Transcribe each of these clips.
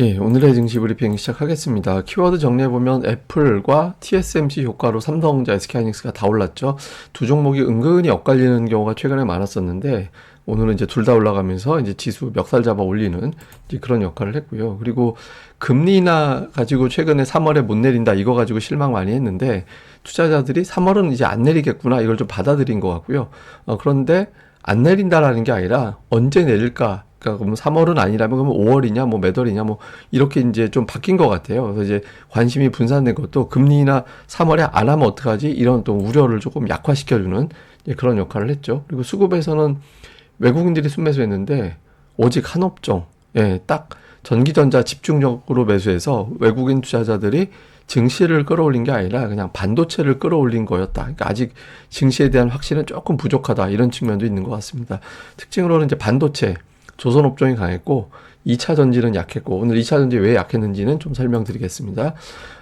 예, 오늘의 증시 브리핑 시작하겠습니다. 키워드 정리해보면 애플과 TSMC 효과로 삼성전자, SK하이닉스가 다 올랐죠. 두 종목이 은근히 엇갈리는 경우가 최근에 많았었는데 오늘은 이제 둘 다 올라가면서 이제 지수 멱살 잡아 올리는 그런 역할을 했고요. 그리고 금리 인하 가지고 최근에 3월에 못 내린다 이거 가지고 실망 많이 했는데 투자자들이 3월은 이제 안 내리겠구나 이걸 좀 받아들인 것 같고요. 어, 그런데 안 내린다라는 게 아니라 언제 내릴까 그러니까 그럼 3월은 아니라면 그러면 5월이냐 뭐 몇 월이냐 뭐 이렇게 이제 좀 바뀐 것 같아요. 그래서 이제 관심이 분산된 것도 금리나 3월에 안 하면 어떡하지 이런 또 우려를 조금 약화시켜주는 그런 역할을 했죠. 그리고 수급에서는 외국인들이 순매수했는데 오직 한 업종, 예, 딱 전기전자 집중적으로 매수해서 외국인 투자자들이 증시를 끌어올린 게 아니라 그냥 반도체를 끌어올린 거였다. 그러니까 아직 증시에 대한 확신은 조금 부족하다 이런 측면도 있는 것 같습니다. 특징으로는 이제 반도체 조선 업종이 강했고 2차 전지는 약했고 오늘 2차 전지 왜 약했는지는 좀 설명드리겠습니다.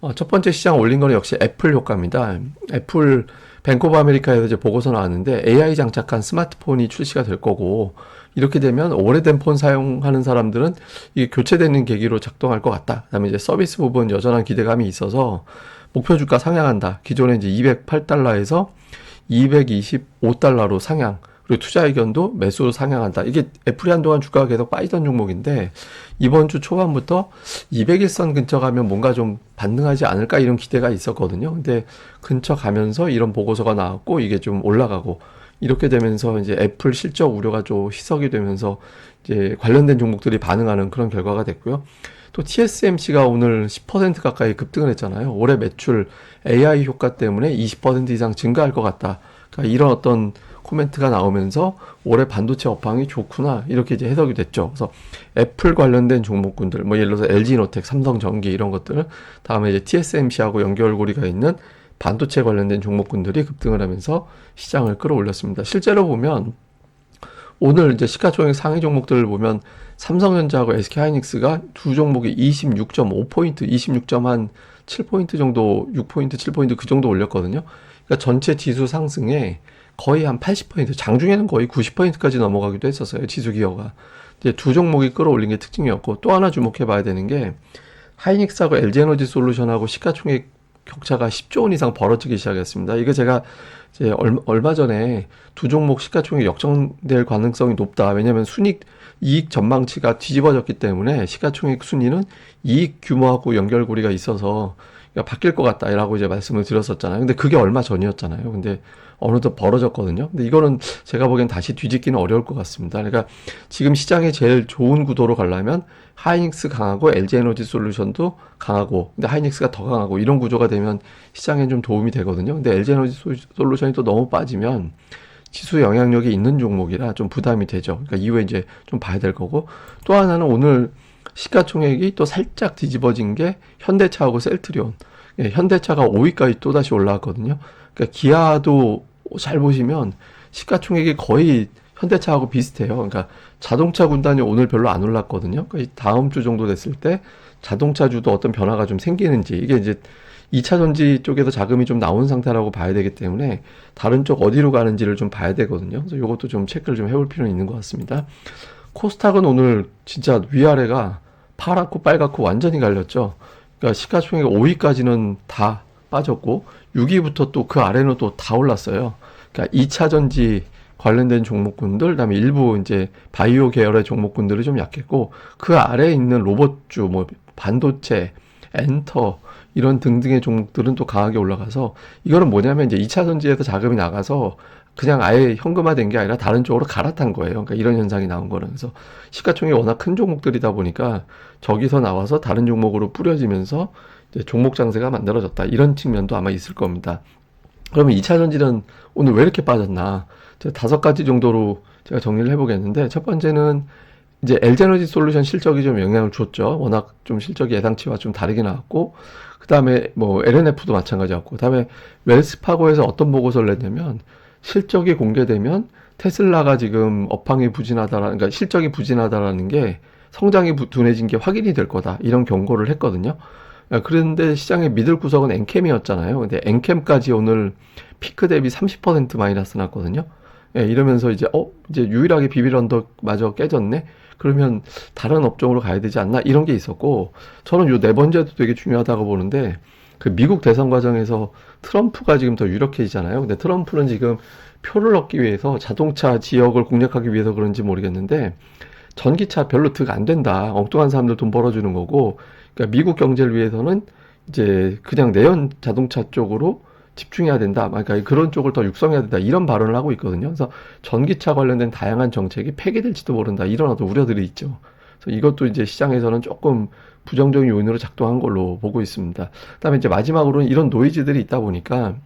어, 첫 번째 시장 올린 거는 역시 애플 효과입니다. 애플 뱅크 오브 아메리카에서 이제 보고서 나왔는데 AI 장착한 스마트폰이 출시가 될 거고 이렇게 되면 오래된 폰 사용하는 사람들은 이게 교체되는 계기로 작동할 것 같다. 그다음에 이제 서비스 부분 여전한 기대감이 있어서 목표 주가 상향한다. 기존에 이제 208달러에서 225달러로 상향. 그리고 투자 의견도 매수로 상향한다. 이게 애플이 한동안 주가가 계속 빠지던 종목인데 이번 주 초반부터 200일선 근처 가면 뭔가 좀 반등하지 않을까 이런 기대가 있었거든요. 근데 근처 가면서 이런 보고서가 나왔고 이게 좀 올라가고 이렇게 되면서 이제 애플 실적 우려가 좀 희석이 되면서 이제 관련된 종목들이 반응하는 그런 결과가 됐고요. 또 TSMC가 오늘 10% 가까이 급등을 했잖아요. 올해 매출 AI 효과 때문에 20% 이상 증가할 것 같다. 그러니까 이런 어떤 코멘트가 나오면서 올해 반도체 업황이 좋구나 이렇게 이제 해석이 됐죠. 그래서 애플 관련된 종목군들 뭐 예를 들어서 LG노텍, 삼성전기 이런 것들 다음에 이제 TSMC하고 연결고리가 있는 반도체 관련된 종목군들이 급등을 하면서 시장을 끌어올렸습니다. 실제로 보면 오늘 이제 시가총액 상위 종목들을 보면 삼성전자하고 SK하이닉스가 두 종목이 26.5포인트, 26.7포인트 정도, 6포인트, 7포인트 그 정도 올렸거든요. 그러니까 전체 지수 상승에 거의 한 80%, 장중에는 거의 90%까지 넘어가기도 했었어요. 지수 기어가. 이제 두 종목이 끌어올린 게 특징이었고 또 하나 주목해 봐야 되는 게 하이닉스하고 LG에너지 솔루션하고 시가총액 격차가 10조 원 이상 벌어지기 시작했습니다. 이거 제가 이제 얼마 전에 두 종목 시가총액 역전될 가능성이 높다. 왜냐하면 순익 이익 전망치가 뒤집어졌기 때문에 시가총액 순위는 이익 규모하고 연결고리가 있어서 바뀔 것 같다라고 이제 말씀을 드렸었잖아요. 근데 그게 얼마 전이었잖아요. 근데 어느덧 벌어졌거든요. 근데 이거는 제가 보기엔 다시 뒤집기는 어려울 것 같습니다. 그러니까 지금 시장에 제일 좋은 구도로 가려면 하이닉스 강하고 LG 에너지 솔루션도 강하고 근데 하이닉스가 더 강하고 이런 구조가 되면 시장에 좀 도움이 되거든요. 근데 LG 에너지 솔루션이 또 너무 빠지면 지수 영향력이 있는 종목이라 좀 부담이 되죠. 그러니까 이후에 이제 좀 봐야 될 거고 또 하나는 오늘 시가총액이 또 살짝 뒤집어진 게 현대차하고 셀트리온. 예, 현대차가 5위까지 또 다시 올라왔거든요. 그러니까 기아도 잘 보시면 시가총액이 거의 현대차하고 비슷해요. 그러니까 자동차 군단이 오늘 별로 안 올랐거든요. 그러니까 다음 주 정도 됐을 때 자동차 주도 어떤 변화가 좀 생기는지 이게 이제 2차 전지 쪽에서 자금이 좀 나온 상태라고 봐야 되기 때문에 다른 쪽 어디로 가는지를 좀 봐야 되거든요. 그래서 이것도 좀 체크를 좀 해볼 필요는 있는 것 같습니다. 코스닥은 오늘 진짜 위아래가 파랗고 빨갛고 완전히 갈렸죠. 그러니까 시가총액 5위까지는 다 빠졌고 6위부터 또 그 아래는 또 다 올랐어요. 그러니까 2차 전지 관련된 종목군들, 그다음에 일부 이제 바이오 계열의 종목군들이 좀 약했고 그 아래에 있는 로봇주, 뭐 반도체, 엔터 이런 등등의 종목들은 또 강하게 올라가서 이거는 뭐냐면 이제 2차 전지에서 자금이 나가서 그냥 아예 현금화된 게 아니라 다른 쪽으로 갈아탄 거예요. 그러니까 이런 현상이 나온 거는 그래서 시가총이 워낙 큰 종목들이다 보니까 저기서 나와서 다른 종목으로 뿌려지면서 종목 장세가 만들어졌다. 이런 측면도 아마 있을 겁니다. 그러면 2차 전지는 오늘 왜 이렇게 빠졌나? 다섯 가지 정도로 제가 정리를 해보겠는데 첫 번째는 이제 엘제너지 솔루션 실적이 좀 영향을 줬죠. 워낙 좀 실적이 예상치와 좀 다르게 나왔고, 그 다음에 뭐 LNF도 마찬가지였고, 그 다음에 웰스파고에서 어떤 보고서를 냈냐면 실적이 공개되면 테슬라가 지금 업황이 부진하다라는, 그러니까 실적이 부진하다라는 게 성장이 둔해진 게 확인이 될 거다. 이런 경고를 했거든요. 그런데 시장의 믿을 구석은 엔캠이었잖아요. 근데 엔캠까지 오늘 피크 대비 30% 마이너스 났거든요. 예, 이러면서 이제 어 이제 유일하게 비빌 언덕 마저 깨졌네. 그러면 다른 업종으로 가야 되지 않나 이런 게 있었고 저는 요 네 번째도 되게 중요하다고 보는데 그 미국 대선 과정에서 트럼프가 지금 더 유력해지잖아요. 근데 트럼프는 지금 표를 얻기 위해서 자동차 지역을 공략하기 위해서 그런지 모르겠는데 전기차 별로 득 안 된다. 엉뚱한 사람들 돈 벌어주는 거고 그러니까 미국 경제를 위해서는 이제 그냥 내연 자동차 쪽으로 집중해야 된다. 그러니까 그런 쪽을 더 육성해야 된다. 이런 발언을 하고 있거든요. 그래서 전기차 관련된 다양한 정책이 폐기될지도 모른다. 이런 어떤 우려들이 있죠. 그래서 이것도 이제 시장에서는 조금 부정적인 요인으로 작동한 걸로 보고 있습니다. 그다음에 이제 마지막으로는 이런 노이즈들이 있다 보니까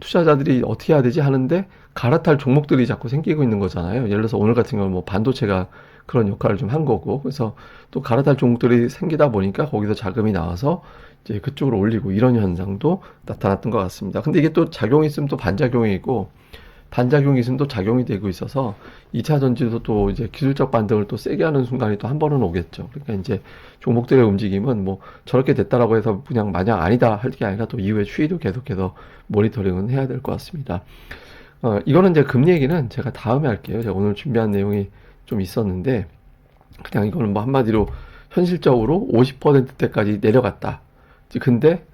투자자들이 어떻게 해야 되지 하는데 갈아탈 종목들이 자꾸 생기고 있는 거잖아요. 예를 들어서 오늘 같은 경우는 뭐 반도체가 그런 역할을 좀 한 거고 그래서 또 갈아탈 종목들이 생기다 보니까 거기서 자금이 나와서 이제 그쪽으로 올리고 이런 현상도 나타났던 것 같습니다. 근데 이게 또 작용이 있으면 또 반작용이 있고 반작용이 있으면 또 작용이 되고 있어서 2차 전지도 또 이제 기술적 반등을 또 세게 하는 순간이 또 한 번은 오겠죠. 그러니까 이제 종목들의 움직임은 뭐 저렇게 됐다라고 해서 그냥 마냥 아니다 할 게 아니라 또 이후에 추이도 계속해서 모니터링은 해야 될 것 같습니다. 어, 이거는 이제 금리 얘기는 제가 다음에 할게요. 제가 오늘 준비한 내용이 좀 있었는데 그냥 이거는 뭐 한마디로 현실적으로 50%대까지 내려갔다. 근데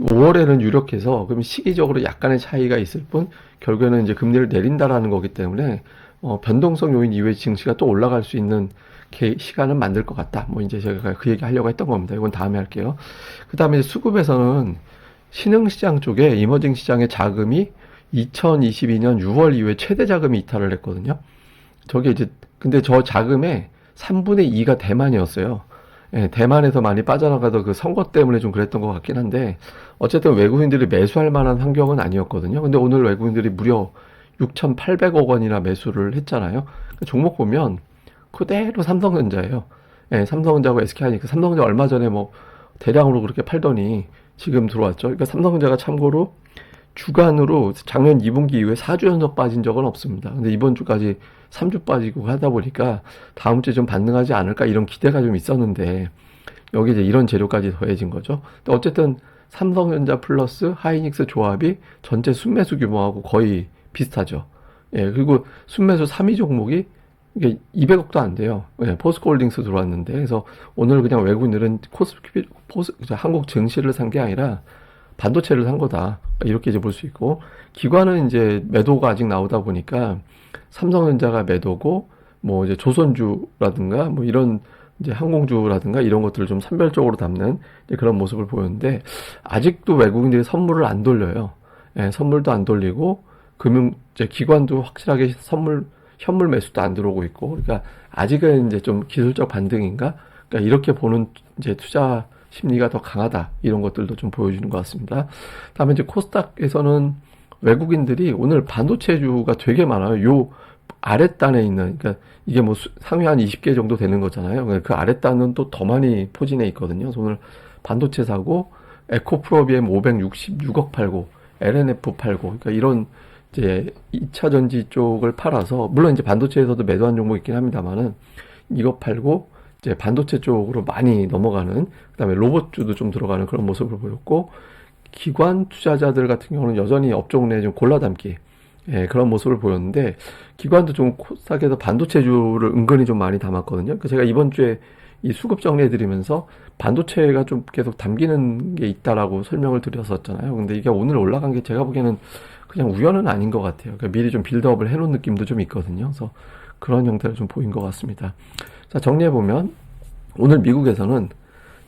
5월에는 유력해서 그럼 시기적으로 약간의 차이가 있을 뿐 결국에는 이제 금리를 내린다라는 거기 때문에 어, 변동성 요인 이외의 증시가 또 올라갈 수 있는 게, 시간은 만들 것 같다. 뭐 이제 제가 그 얘기 하려고 했던 겁니다. 이건 다음에 할게요. 그 다음에 수급에서는 신흥시장 쪽에 이머징 시장의 자금이 2022년 6월 이후에 최대 자금이 이탈을 했거든요. 저게 이제 근데 저 자금의 3분의 2가 대만이었어요. 예, 대만에서 많이 빠져나가도 그 선거 때문에 좀 그랬던 것 같긴 한데 어쨌든 외국인들이 매수할 만한 환경은 아니었거든요. 근데 오늘 외국인들이 무려 6,800억 원이나 매수를 했잖아요. 그 종목 보면 그대로 삼성전자예요. 예, 삼성전자하고 SK하니까 삼성전자 얼마 전에 뭐 대량으로 그렇게 팔더니 지금 들어왔죠. 그러니까 삼성전자가 참고로 주간으로 작년 2분기 이후에 4주 연속 빠진 적은 없습니다. 근데 이번 주까지 3주 빠지고 하다 보니까 다음 주에 좀 반등하지 않을까 이런 기대가 좀 있었는데 여기 이제 이런 재료까지 더해진 거죠. 근데 어쨌든 삼성전자 플러스 하이닉스 조합이 전체 순매수 규모하고 거의 비슷하죠. 예, 그리고 순매수 3위 종목이 이게 200억도 안 돼요. 예, 포스코홀딩스 들어왔는데 그래서 오늘 그냥 외국인들은 코스피 포스 한국 증시를 산 게 아니라 반도체를 산 거다. 이렇게 이제 볼 수 있고, 기관은 이제 매도가 아직 나오다 보니까 삼성전자가 매도고, 뭐 이제 조선주라든가 뭐 이런 이제 항공주라든가 이런 것들을 좀 선별적으로 담는 그런 모습을 보였는데, 아직도 외국인들이 선물을 안 돌려요. 예, 선물도 안 돌리고, 금융, 이제 기관도 확실하게 선물, 현물 매수도 안 들어오고 있고, 그러니까 아직은 이제 좀 기술적 반등인가? 그러니까 이렇게 보는 이제 투자 심리가 더 강하다 이런 것들도 좀 보여주는 것 같습니다. 다음에 이제 코스닥에서는 외국인들이 오늘 반도체주가 되게 많아요. 요 아랫단에 있는 그러니까 이게 뭐 상위 한 20개 정도 되는 거잖아요. 그러니까 그 아랫단은 또 더 많이 포진해 있거든요. 오늘 반도체 사고 에코프로비엠 566억 팔고 LNF 팔고 그러니까 이런 이제 2차 전지 쪽을 팔아서 물론 이제 반도체에서도 매도한 종목 있긴 합니다만은 이거 팔고 이제 반도체 쪽으로 많이 넘어가는 그다음에 로봇주도 좀 들어가는 그런 모습을 보였고 기관 투자자들 같은 경우는 여전히 업종 내에 좀 골라담기 예, 그런 모습을 보였는데 기관도 좀 코스닥에서 반도체주를 은근히 좀 많이 담았거든요. 그러니까 제가 이번 주에 이 수급 정리해 드리면서 반도체가 좀 계속 담기는 게 있다라고 설명을 드렸었잖아요. 근데 이게 오늘 올라간 게 제가 보기에는 그냥 우연은 아닌 것 같아요. 그러니까 미리 좀 빌드업을 해놓은 느낌도 좀 있거든요. 그래서 그런 형태를 좀 보인 것 같습니다. 자, 정리해보면, 오늘 미국에서는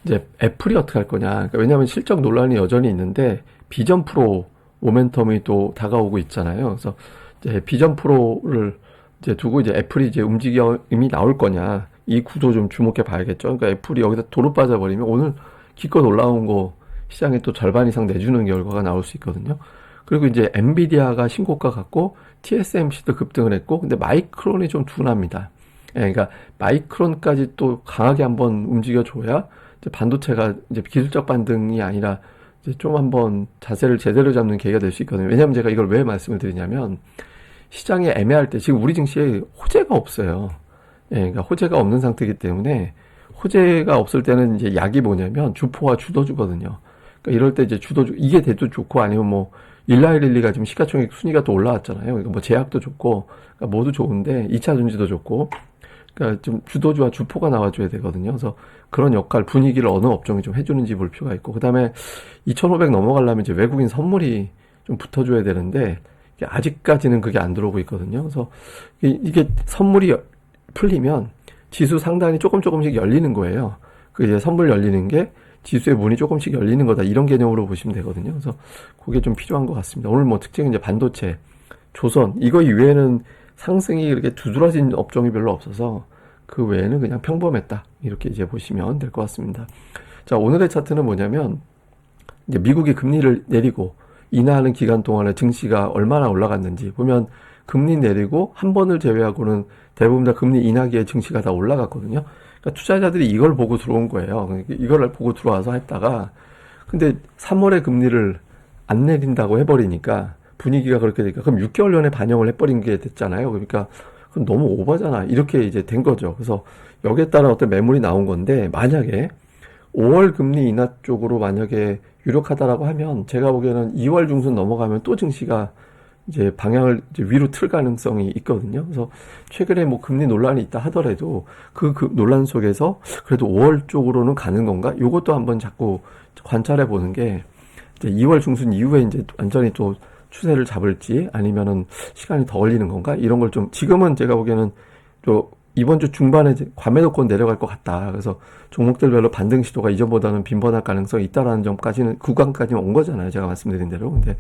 이제 애플이 어떻게 할 거냐. 그러니까 왜냐하면 실적 논란이 여전히 있는데, 비전 프로 모멘텀이 또 다가오고 있잖아요. 그래서 이제 비전 프로를 이제 두고 이제 애플이 이제 움직임이 나올 거냐. 이 구도 좀 주목해 봐야겠죠. 그러니까 애플이 여기서 도로 빠져버리면 오늘 기껏 올라온 거 시장에 또 절반 이상 내주는 결과가 나올 수 있거든요. 그리고 이제 엔비디아가 신고가 같고 TSMC도 급등을 했고 근데 마이크론이 좀 둔합니다. 예, 그러니까 마이크론까지 또 강하게 한번 움직여줘야 이제 반도체가 이제 기술적 반등이 아니라 이제 좀 한번 자세를 제대로 잡는 계기가 될 수 있거든요. 왜냐하면 제가 이걸 왜 말씀을 드리냐면 시장이 애매할 때 지금 우리 증시에 호재가 없어요. 예, 그러니까 호재가 없는 상태이기 때문에 호재가 없을 때는 이제 약이 뭐냐면 주포와 주도주거든요. 그러니까 이럴 때 이제 주도주 이게 돼도 좋고 아니면 뭐 일라이릴리가 지금 시가총액 순위가 또 올라왔잖아요. 그러니까 뭐 제약도 좋고 그러니까 모두 좋은데 2차 전지도 좋고 그러니까 좀 주도주와 주포가 나와줘야 되거든요. 그래서 그런 역할 분위기를 어느 업종이 좀 해주는지 볼 필요가 있고 그다음에 2,500 넘어가려면 이제 외국인 선물이 좀 붙어줘야 되는데 아직까지는 그게 안 들어오고 있거든요. 그래서 이- 이게 선물이 여- 풀리면 지수 상단이 조금 조금씩 열리는 거예요. 그 이제 선물 열리는 게 지수의 문이 조금씩 열리는 거다 이런 개념으로 보시면 되거든요. 그래서 그게 좀 필요한 것 같습니다. 오늘 뭐 특징은 이제 반도체, 조선 이거 이외에는 상승이 이렇게 두드러진 업종이 별로 없어서 그 외에는 그냥 평범했다 이렇게 이제 보시면 될 것 같습니다. 자 오늘의 차트는 뭐냐면 이제 미국이 금리를 내리고 인하하는 기간 동안에 증시가 얼마나 올라갔는지 보면 금리 내리고 한 번을 제외하고는 대부분 다 금리 인하기에 증시가 다 올라갔거든요. 그러니까 투자자들이 이걸 보고 들어온 거예요. 그러니까 이걸 보고 들어와서 했다가 근데 3월에 금리를 안 내린다고 해버리니까 분위기가 그렇게 되니까 그럼 6개월 전에 반영을 해버린 게 됐잖아요. 그러니까 그럼 너무 오버잖아. 이렇게 이제 된 거죠. 그래서 여기에 따른 어떤 매물이 나온 건데 만약에 5월 금리 인하 쪽으로 만약에 유력하다라고 하면 제가 보기에는 2월 중순 넘어가면 또 증시가 이제 방향을 이제 위로 틀 가능성이 있거든요. 그래서 최근에 뭐 금리 논란이 있다 하더라도 그, 그 논란 속에서 그래도 5월 쪽으로는 가는 건가? 요것도 한번 자꾸 관찰해 보는 게 이제 2월 중순 이후에 이제 완전히 또 추세를 잡을지 아니면은 시간이 더 걸리는 건가? 이런 걸 좀 지금은 제가 보기에는 또 이번 주 중반에 과매도권 내려갈 것 같다. 그래서 종목들별로 반등 시도가 이전보다는 빈번할 가능성이 있다라는 점까지는 구간까지는 온 거잖아요. 제가 말씀드린 대로. 근데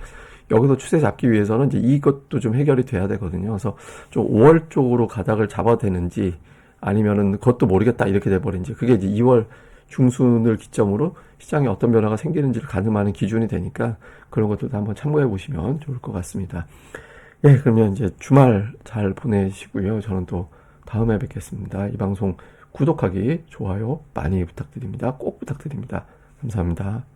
여기서 추세 잡기 위해서는 이제 이것도 좀 해결이 돼야 되거든요. 그래서 좀 5월 쪽으로 가닥을 잡아야 되는지 아니면은 그것도 모르겠다 이렇게 돼버린지 그게 이제 2월 중순을 기점으로 시장에 어떤 변화가 생기는지를 가늠하는 기준이 되니까 그런 것들도 한번 참고해 보시면 좋을 것 같습니다. 예, 그러면 이제 주말 잘 보내시고요. 저는 또 다음에 뵙겠습니다. 이 방송 구독하기, 좋아요 많이 부탁드립니다. 꼭 부탁드립니다. 감사합니다.